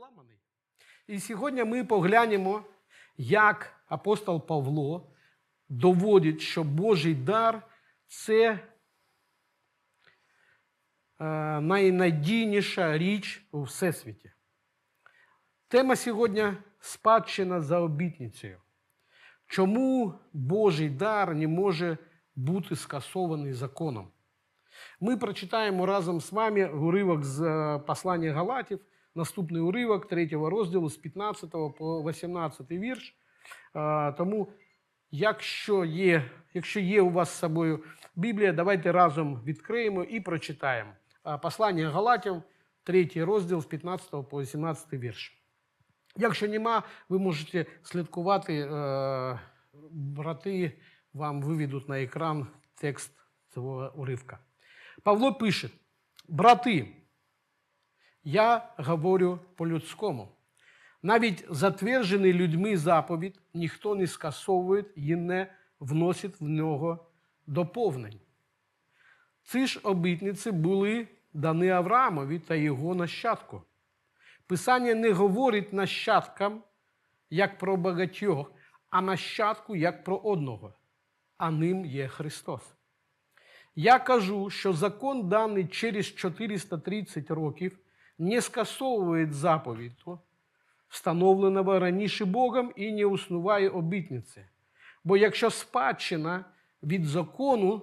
зламаний. І сьогодні ми поглянемо, як апостол Павло доводить, що Божий дар це е, найнадійніша річ у всесвіті. Тема сьогодні спадщина за обітницею. Чому Божий дар не може бути скасований законом? Ми прочитаємо разом з вами уривок з е, послання Галатів, наступний уривок 3 розділу з 15 по 18 вірш. Тому, якщо є, якщо є у вас з собою Біблія, давайте разом відкриємо і прочитаємо. Послання Галатів, 3 розділ з 15 по 18 вірш. Якщо нема, ви можете слідкувати. е, Брати вам виведуть на екран текст цього уривка. Павло пише: брати, я говорю по-людському. Навіть затверджений людьми заповідь ніхто не скасовує і не вносить в нього доповнень. Ці ж обітниці були дані Авраамові та його нащадку. Писання не говорить нащадкам, як про багатьох, а нащадку як про одного, а ним є Христос. Я кажу, що закон, даний через 430 років, не скасовує заповідь, встановленого раніше Богом і не уснуває обітниці. Бо якщо спадщина від закону,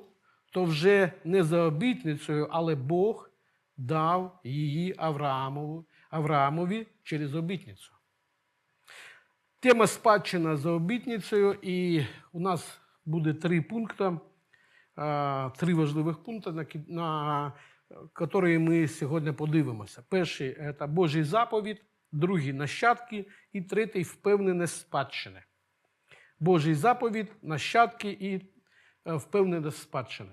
то вже не за обітницею, але Бог дав її Авраамову, Авраамові через обітницю. Тема спадщина за обітницею, і у нас буде три пункти, три важливих пункти, на які ми сьогодні подивимося. Перший це Божий заповідь, другий нащадки і третій впевненість спадщини. Божий заповідь, нащадки і е, впевненість спадщини.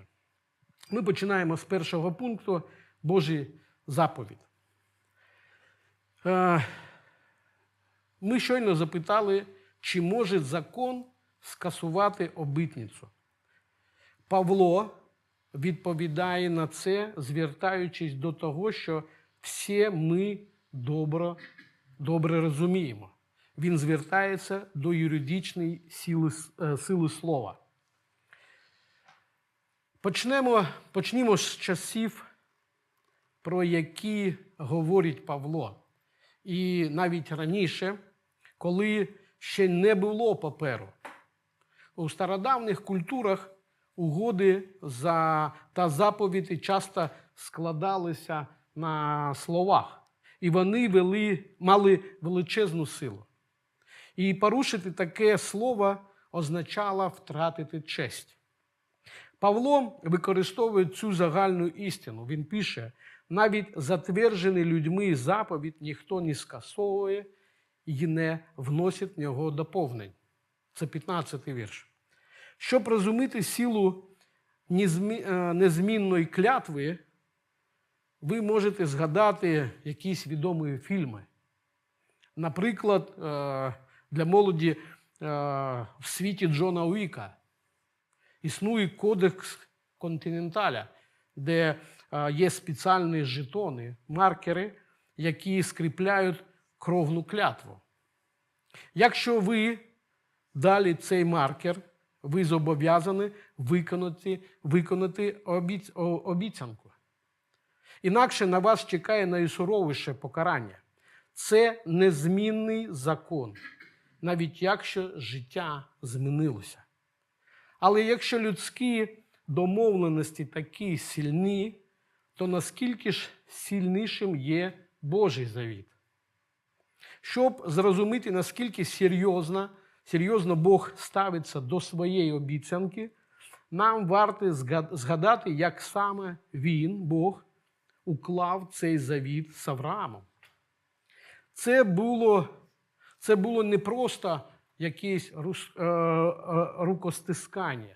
Ми починаємо з першого пункту Божий заповідь. Е, Ми щойно запитали, чи може закон скасувати обітницю. Павло відповідає на це, звертаючись до того, що всі ми добре, добре розуміємо. Він звертається до юридичної сили, е, сили слова. Почнемо, почнімо з часів, про які говорить Павло. І навіть раніше, коли ще не було паперу. У стародавніх культурах угоди за та заповіді часто складалися на словах, і вони вели, мали величезну силу. І порушити таке слово означало втратити честь. Павло використовує цю загальну істину. Він пише: навіть затверджений людьми заповідь ніхто не скасовує і не вносить в нього доповнень. Це 15-й вірш. Щоб розуміти силу е, незмінної клятви, ви можете згадати якісь відомі фільми. Наприклад, е, для молоді е, в світі Джона Уіка існує кодекс континенталя, де є спеціальні жетони, маркери, які скріпляють кровну клятву. Якщо ви далі цей маркер, ви зобов'язані виконати, виконати обіц- обіцянку. Інакше на вас чекає найсуровіше покарання. Це незмінний закон, навіть якщо життя змінилося. Але якщо людські домовленості такі сильні, то наскільки ж сильнішим є Божий завіт? Щоб зрозуміти, наскільки серйозно, серйозно Бог ставиться до своєї обіцянки, нам варто згадати, як саме Він, Бог, уклав цей завіт з Авраамом. Це було, це було не просто якесь е, е, рукостискання.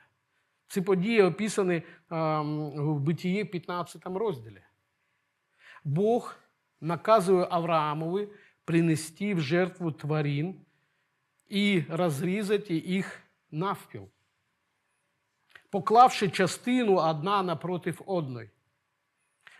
Ці події описані ем, в Битії 15 розділі. Бог наказує Авраамові принести в жертву тварин і розрізати їх навпіл, поклавши частину одна напротив одної.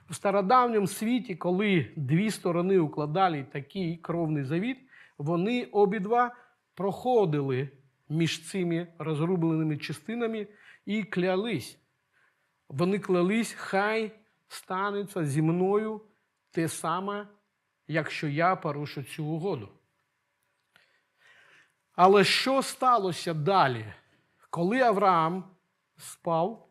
В стародавньому світі, коли дві сторони укладали такий кровний завіт, вони обидва проходили між цими розрубленими частинами і клялись. Вони клялись, хай станеться зі мною те саме, якщо я порушу цю угоду. Але що сталося далі? Коли Авраам спав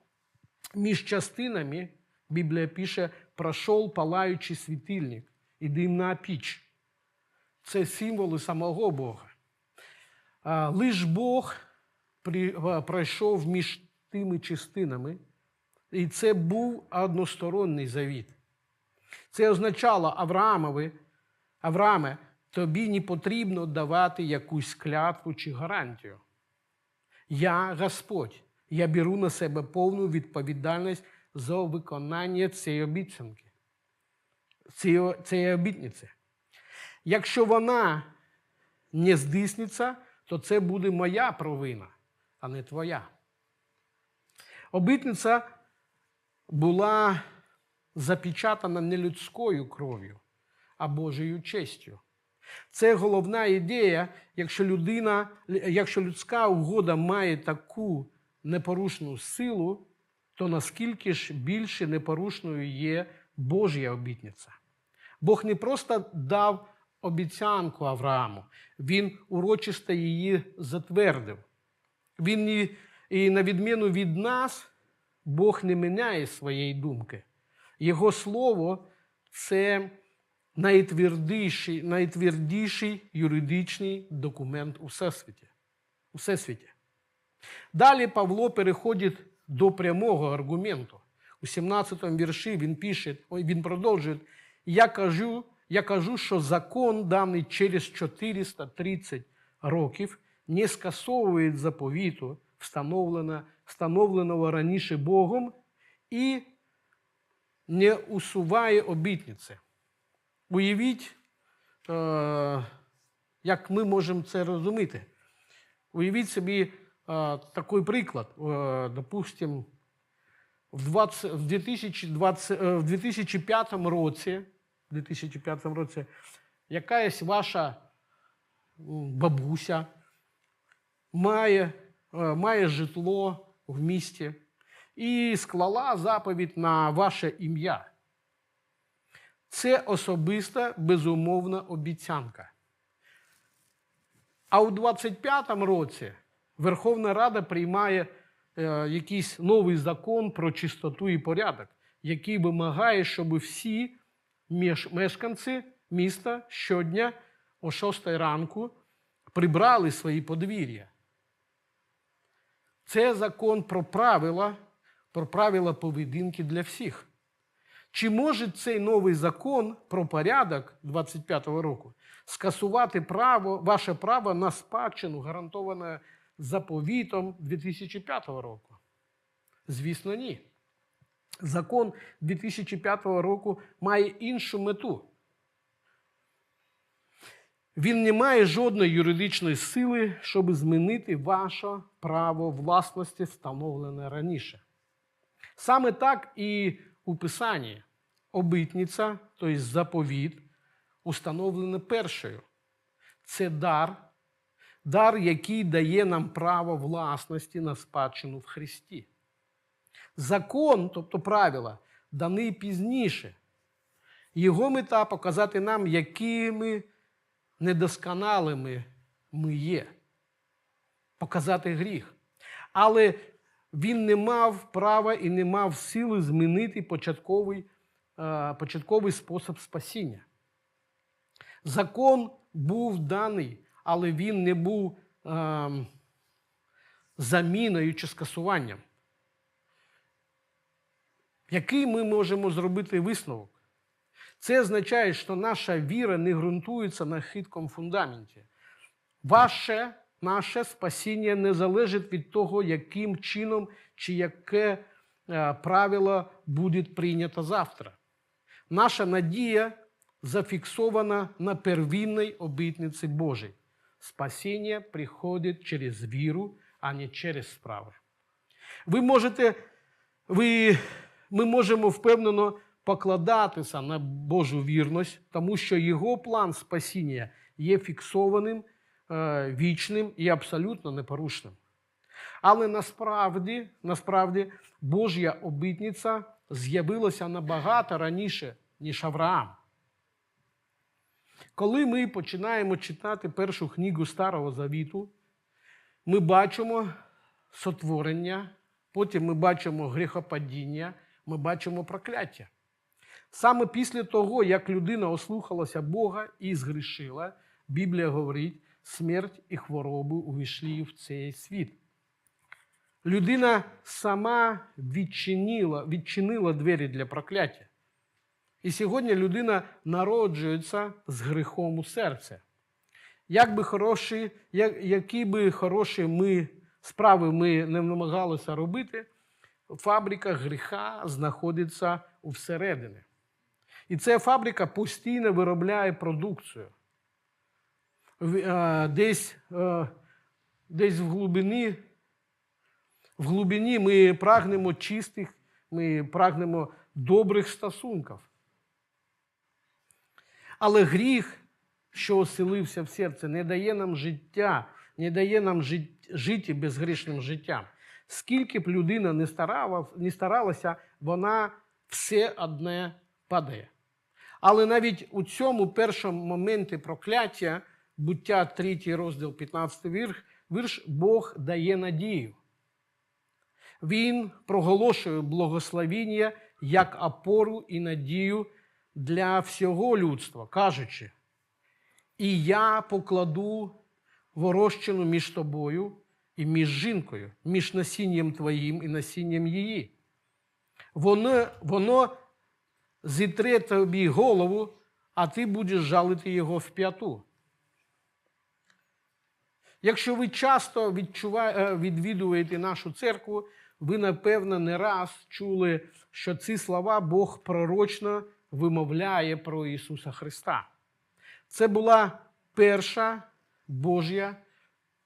між частинами, Біблія пише, пройшов палаючий світильник і димна піч. Це символи самого Бога. Лиш Бог пройшов між тими частинами, і це був односторонній завіт. Це означало Авраамові, Аврааме, тобі не потрібно давати якусь клятву чи гарантію. Я Господь, я беру на себе повну відповідальність за виконання цієї обіцянки, цієї, обітниці. Якщо вона не здійсниться, то це буде моя провина, а не твоя. Обітниця була запечатана не людською кров'ю, а Божою честю. Це головна ідея, якщо людина, якщо людська угода має таку непорушну силу, то наскільки ж більше непорушною є Божя обітниця. Бог не просто дав обіцянку Аврааму, він урочисто її затвердив. Він і на відміну від нас, Бог не міняє своєї думки. Його слово це найтвердіший, найтвердіший юридичний документ у всесвіті. у всесвіті. Далі Павло переходить до прямого аргументу. У 17 вірші він пише, він продовжує: я кажу, я кажу, що закон, даний через 430 років, не скасовує заповіту, встановлено- встановленого раніше Богом, і не усуває обітниці. Уявіть, е, як ми можемо це розуміти. Уявіть собі е, такий приклад. Е, Допустим, в, 20, в, 2020, е, в 2005 році, 2005 році якась ваша бабуся має, має житло в місті і склала заповідь на ваше ім'я. Це особиста безумовна обіцянка. А у 25-му році Верховна Рада приймає е, якийсь новий закон про чистоту і порядок, який вимагає, щоб всі меш- мешканці міста щодня о 6 ранку прибрали свої подвір'я. Це закон про правила, про правила поведінки для всіх. Чи може цей новий закон про порядок 25-го року скасувати право, ваше право на спадщину, гарантоване заповітом 2005 року? Звісно, ні. Закон 2005 року має іншу мету. Він не має жодної юридичної сили, щоб змінити ваше право власності, встановлене раніше. Саме так і у Писанні обітниця, тобто заповіт, установлена першою. Це дар, дар, який дає нам право власності на спадщину в Христі. Закон, тобто правила, даний пізніше. Його мета показати нам, якими недосконалими ми є, показати гріх. Але він не мав права і не мав сили змінити початковий, початковий спосіб спасіння. Закон був даний, але він не був е, заміною чи скасуванням. Який ми можемо зробити висновок? Це означає, що наша віра не ґрунтується на хиткому фундаменті. Ваше, наше спасіння не залежить від того, яким чином чи яке е, правило буде прийнято завтра. Наша надія зафіксована на первинній обітниці Божій. Спасіння приходить через віру, а не через справи. Ви можете, ви, ми можемо впевнено покладатися на Божу вірність, тому що його план спасіння є фіксованим, е, вічним і абсолютно непорушним. Але насправді, насправді Божя обітниця з'явилася набагато раніше, ніж Авраам. Коли ми починаємо читати першу книгу Старого Завіту, ми бачимо сотворення, потім ми бачимо гріхопадіння, ми бачимо прокляття. Саме після того, як людина ослухалася Бога і згрішила, Біблія говорить, смерть і хвороби увійшли в цей світ. Людина сама відчинила, відчинила двері для прокляття. І сьогодні людина народжується з гріхом у серці. Як би хороші, як, які би хороші ми справи ми не намагалися робити, фабрика гріха знаходиться всередині. І ця фабрика постійно виробляє продукцію. Е, Десь, е, десь в глибині, в глибині ми прагнемо чистих, ми прагнемо добрих стосунків. Але гріх, що оселився в серці, не дає нам життя, не дає нам жит- жити безгрішним життям. Скільки б людина не, старала, не старалася, вона все одне падає. Але навіть у цьому першому моменті прокляття, буття 3 розділ 15 вірш, вірш Бог дає надію. Він проголошує благословіння як опору і надію для всього людства, кажучи, і я покладу ворощину між тобою і між жінкою, між насінням твоїм і насінням її. Воно, воно зітре тобі голову, а ти будеш жалити його в п'яту. Якщо ви часто відчуває- е, відвідуєте нашу церкву, ви, напевно, не раз чули, що ці слова Бог пророчно вимовляє про Ісуса Христа. Це була перша Божя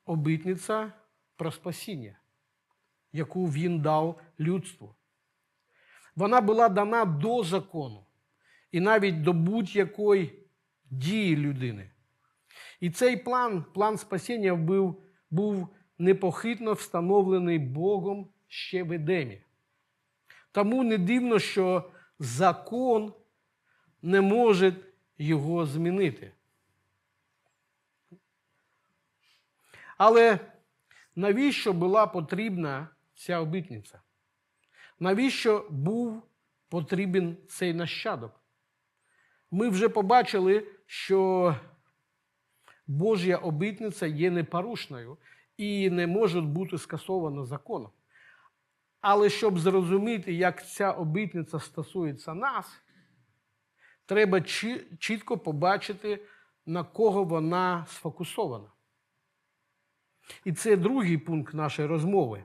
обітниця про спасіння, яку Він дав людству. Вона була дана до закону і навіть до будь-якої дії людини. І цей план, план спасіння був, був непохитно встановлений Богом ще в Едемі. Тому не дивно, що закон не може його змінити. Але навіщо була потрібна ця обітниця? Навіщо був потрібен цей нащадок? Ми вже побачили, що Божя обітниця є непорушною і не може бути скасована законом. Але щоб зрозуміти, як ця обітниця стосується нас, треба чітко побачити, на кого вона сфокусована. І це другий пункт нашої розмови.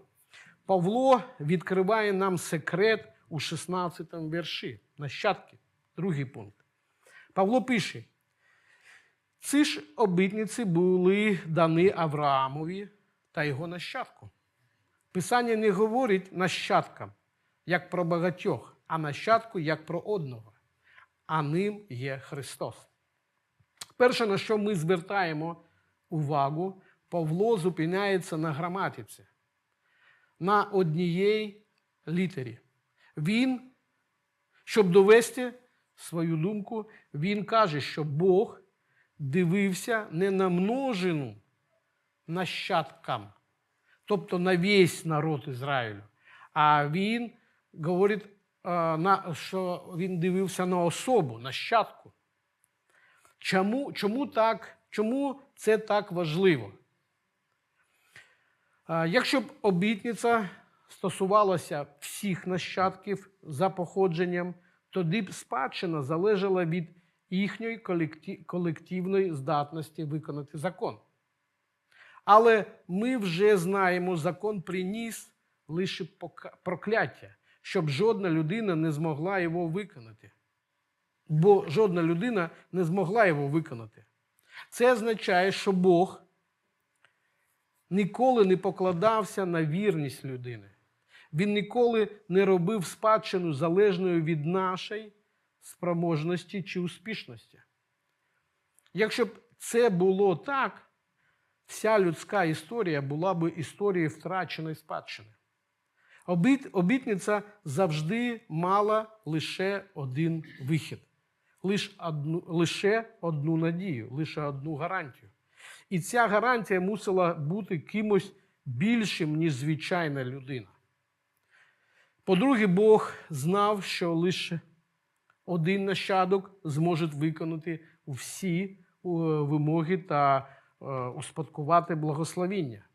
Павло відкриває нам секрет у 16 вірші. Нащадки. Другий пункт. Павло пише: ці ж обітниці були дані Авраамові та його нащадку. Писання не говорить нащадкам, як про багатьох, а нащадку як про одного. А ним є Христос. Перше, на що ми звертаємо увагу, Павло зупиняється на граматиці, на однієї літері. Він, щоб довести свою думку, він каже, що Бог дивився не на множину нащадкам, тобто на весь народ Ізраїлю, а він говорить, е, що він дивився на особу, нащадку. Чому, чому, так, чому це так важливо? Якщо б обітниця стосувалася всіх нащадків за походженням, тоді б спадщина залежала від їхньої колективної здатності виконати закон. Але ми вже знаємо, закон приніс лише прокляття, щоб жодна людина не змогла його виконати. Бо жодна людина не змогла його виконати. Це означає, що Бог ніколи не покладався на вірність людини. Він ніколи не робив спадщину залежною від нашої спроможності чи успішності. Якщо б це було так, вся людська історія була б історією втраченої спадщини. Обіт, обітниця завжди мала лише один вихід, лише одну, лише одну надію, лише одну гарантію. І ця гарантія мусила бути кимось більшим, ніж звичайна людина. По-друге, Бог знав, що лише один нащадок зможе виконати всі е, вимоги та успадкувати благословіння.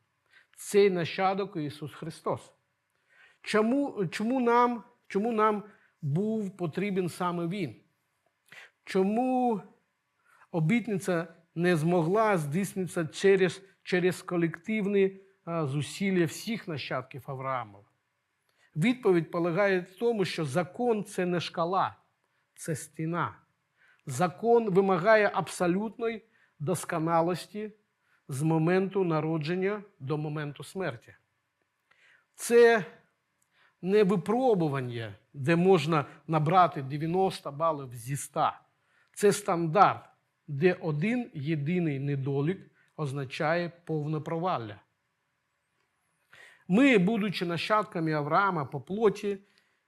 Цей нащадок Ісус Христос. Чому, чому, нам, чому нам був потрібен саме Він? Чому обітниця не змогла здійснитися через, через колективні зусилля всіх нащадків Авраамова? Відповідь полягає в тому, що закон це не шкала, це стіна. Закон вимагає абсолютної досконалості з моменту народження до моменту смерті. Це не випробування, де можна набрати 90 балів зі 100. Це стандарт, де один єдиний недолік означає повне провалля. Ми, будучи нащадками Авраама по плоті,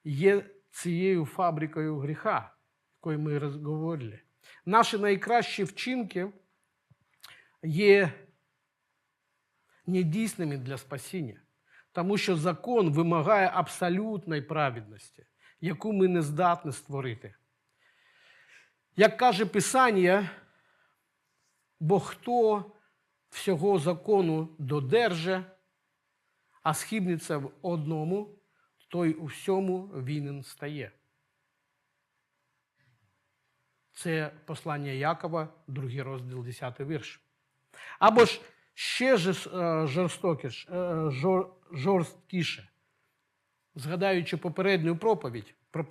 є цією фабрикою гріха, якою ми розговорили. Наші найкращі вчинки є недійсними для спасіння, тому що закон вимагає абсолютної праведності, яку ми не здатні створити. Як каже Писання, бо хто всього закону додерже, а схибнеться в одному, той у всьому винен стає. Це послання Якова, другий розділ, 10 вірш. Або ж ще жорстокіше, жорсткіше, згадаючи попередню проповідь про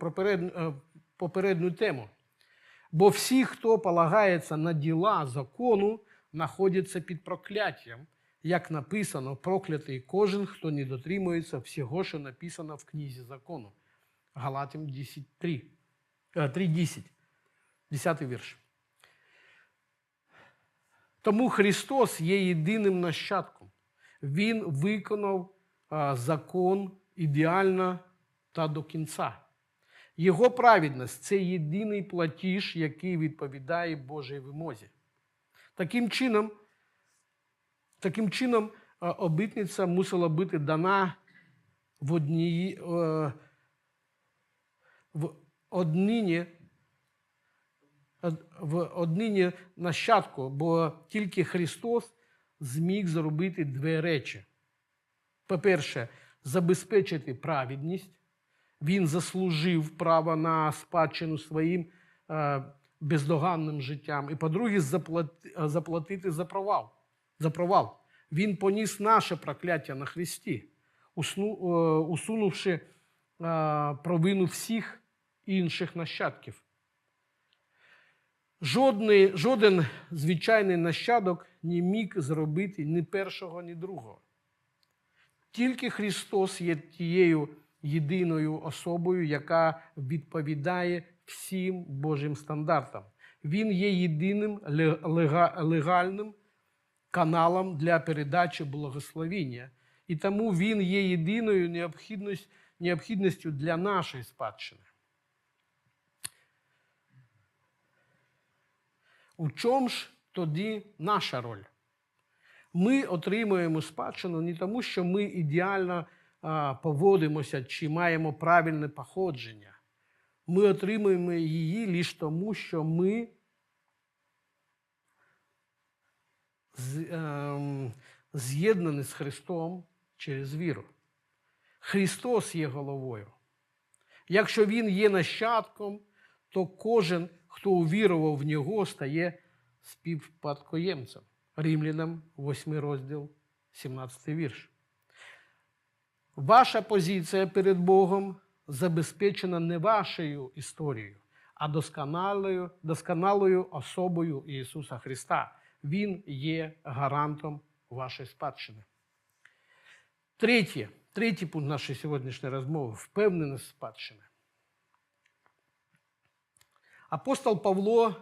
попередню, попередню тему. Бо всі, хто полагається на діла закону, знаходяться під прокляттям, як написано, проклятий кожен, хто не дотримується всього, що написано в книзі закону. Галатам 10.3. 3.10. 10 вірш. Тому Христос є єдиним нащадком. Він виконав закон ідеально та до кінця. Його праведність це єдиний платіж, який відповідає Божій вимозі. Таким чином, таким чином обітниця мусила бути дана в одній, в однині, в однині нащадку, бо тільки Христос зміг зробити дві речі. По-перше, забезпечити праведність. Він заслужив право на спадщину своїм е, бездоганним життям. І, по-друге, заплати, заплатити за провал. за провал. Він поніс наше прокляття на Христі, е, усунувши е, провину всіх інших нащадків. Жодний, жоден звичайний нащадок не міг зробити ні першого, ні другого. Тільки Христос є тією єдиною особою, яка відповідає всім Божим стандартам. Він є єдиним легальним каналом для передачі благословіння. І тому він є єдиною необхідністю для нашої спадщини. У чому ж тоді наша роль? Ми отримуємо спадщину не тому, що ми ідеально поводимося чи маємо правильне походження. Ми отримуємо її лише тому, що ми ем, з'єднані з Христом через віру. Христос є головою. Якщо Він є нащадком, то кожен, хто увірував в нього, стає співпадкоємцем. Римлянам, 8 розділ, 17 вірш. Ваша позиція перед Богом забезпечена не вашою історією, а досконалою, досконалою особою Ісуса Христа. Він є гарантом вашої спадщини. Третє, третій пункт нашої сьогоднішньої розмови впевненість спадщини. Апостол Павло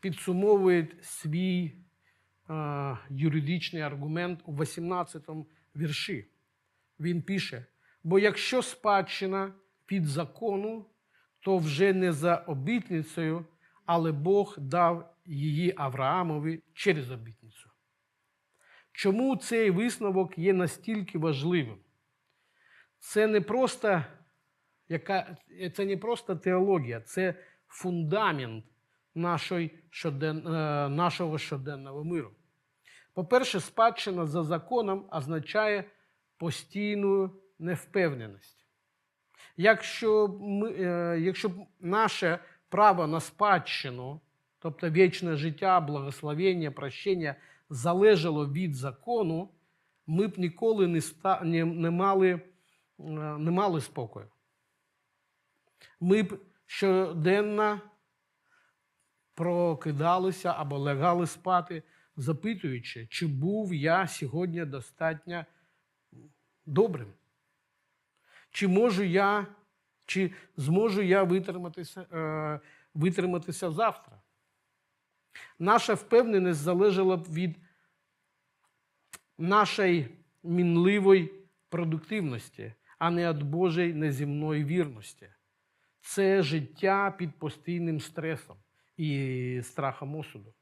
підсумовує свій е, юридичний аргумент у 18 вірші. Він пише: бо якщо спадщина під закону, то вже не за обітницею, але Бог дав її Авраамові через обітницю. Чому цей висновок є настільки важливим? Це не просто, яка, це не просто теологія, це фундамент нашої щоден, е, нашого щоденного миру. По-перше, спадщина за законом означає постійну невпевненість. Якщо, ми, е, якщо наше право на спадщину, тобто вічне життя, благословення, прощення, залежало від закону, ми б ніколи не, ста, не, не, мали, е, не мали спокою. Ми б щоденно прокидалися або лягали спати, запитуючи, чи був я сьогодні достатньо добрим. Чи можу я, чи зможу я витриматися, е, витриматися завтра? Наша впевненість залежала б від нашої мінливої продуктивності, а не від Божої неземної вірності. Це життя під постійним стресом і страхом осуду.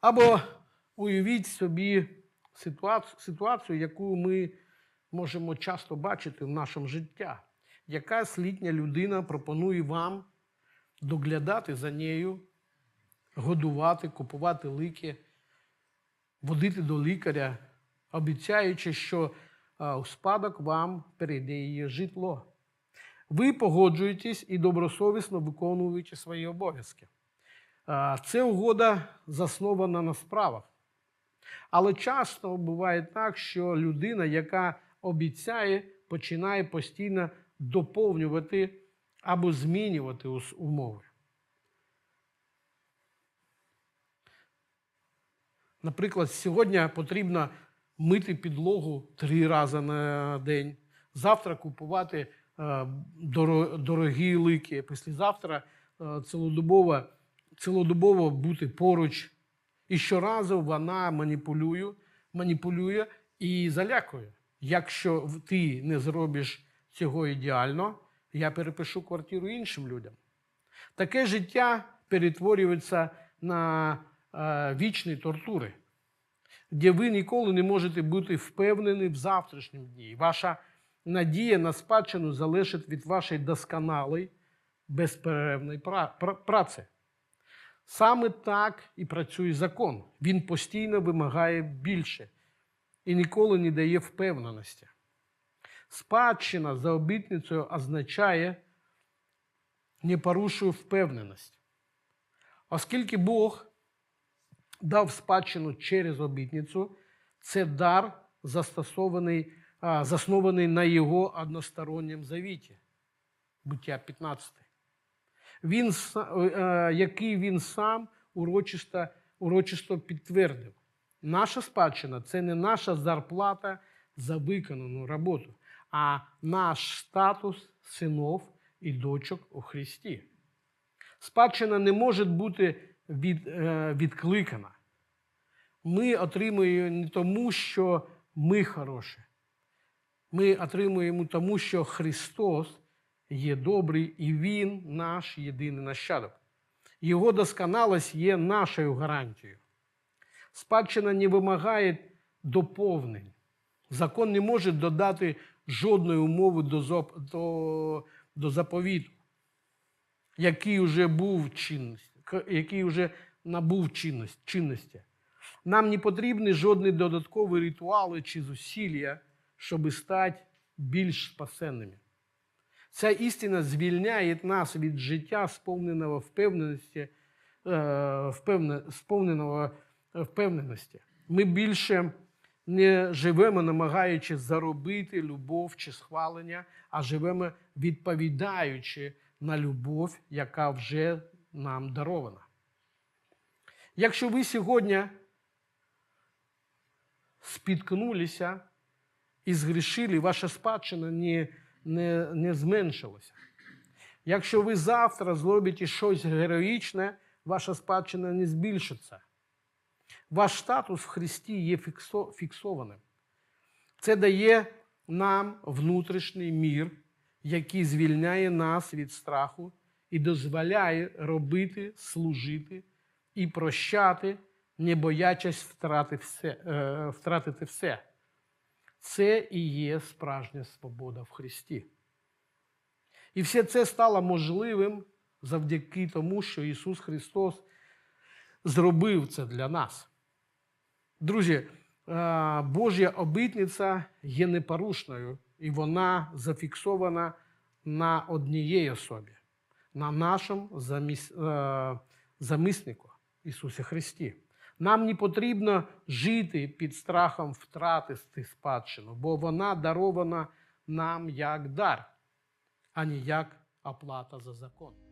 Або уявіть собі ситуацію, яку ми можемо часто бачити в нашому житті. Якась літня людина пропонує вам доглядати за нею, годувати, купувати лики, водити до лікаря, обіцяючи, що у спадок вам перейде її житло. Ви погоджуєтесь і добросовісно виконуєте свої обов'язки. Це угода заснована на справах. Але часто буває так, що людина, яка обіцяє, починає постійно доповнювати або змінювати умови. Наприклад, сьогодні потрібно мити підлогу три рази на день, завтра купувати дорогі лики, післязавтра е, цілодобово, цілодобово бути поруч. І щоразу вона маніпулює, маніпулює і залякує. Якщо ти не зробиш цього ідеально, я перепишу квартиру іншим людям. Таке життя перетворюється на е, вічні тортури, де ви ніколи не можете бути впевнені в завтрашньому дні. Ваша надія на спадщину залежить від вашої досконалої, безперервної пра- пра- праці. Саме так і працює закон. Він постійно вимагає більше і ніколи не дає впевненості. Спадщина за обітницею означає не порушую впевненість. Оскільки Бог дав спадщину через обітницю, це дар, застосований, заснований на його односторонньому завіті. Буття 15. Він, е, який він сам урочисто, урочисто підтвердив. Наша спадщина це не наша зарплата за виконану роботу, а наш статус синов і дочок у Христі. Спадщина не може бути від, е, відкликана. Ми отримуємо не тому, що ми хороші. Ми отримуємо тому, що Христос є добрий і Він наш єдиний нащадок. Його досконалість є нашою гарантією. Спадщина не вимагає доповнень. Закон не може додати жодної умови до, до, до заповіту, який вже був чинності, який вже набув чинності. Нам не потрібні жодні додаткові ритуали чи зусилля, щоб стати більш спасенними. Ця істина звільняє нас від життя, сповненого впевненості, е, сповненого впевненості. Ми більше не живемо, намагаючись заробити любов чи схвалення, а живемо відповідаючи на любов, яка вже нам дарована. Якщо ви сьогодні спіткнулися і згрішили, ваша спадщина не, не, не зменшилася. Якщо ви завтра зробите щось героїчне, ваша спадщина не збільшиться. Ваш статус в Христі є фіксо- фіксованим. Це дає нам внутрішній мір, який звільняє нас від страху і дозволяє робити, служити і прощати, не боячись втрати все, е, втратити все. Це і є справжня свобода в Христі. І все це стало можливим завдяки тому, що Ісус Христос зробив це для нас. Друзі, е, Божя обітниця є непорушною, і вона зафіксована на однієї особі, на нашому заміс... е, замиснику Ісусі Христі. Нам не потрібно жити під страхом втратити спадщину, бо вона дарована нам як дар, а не як оплата за закон.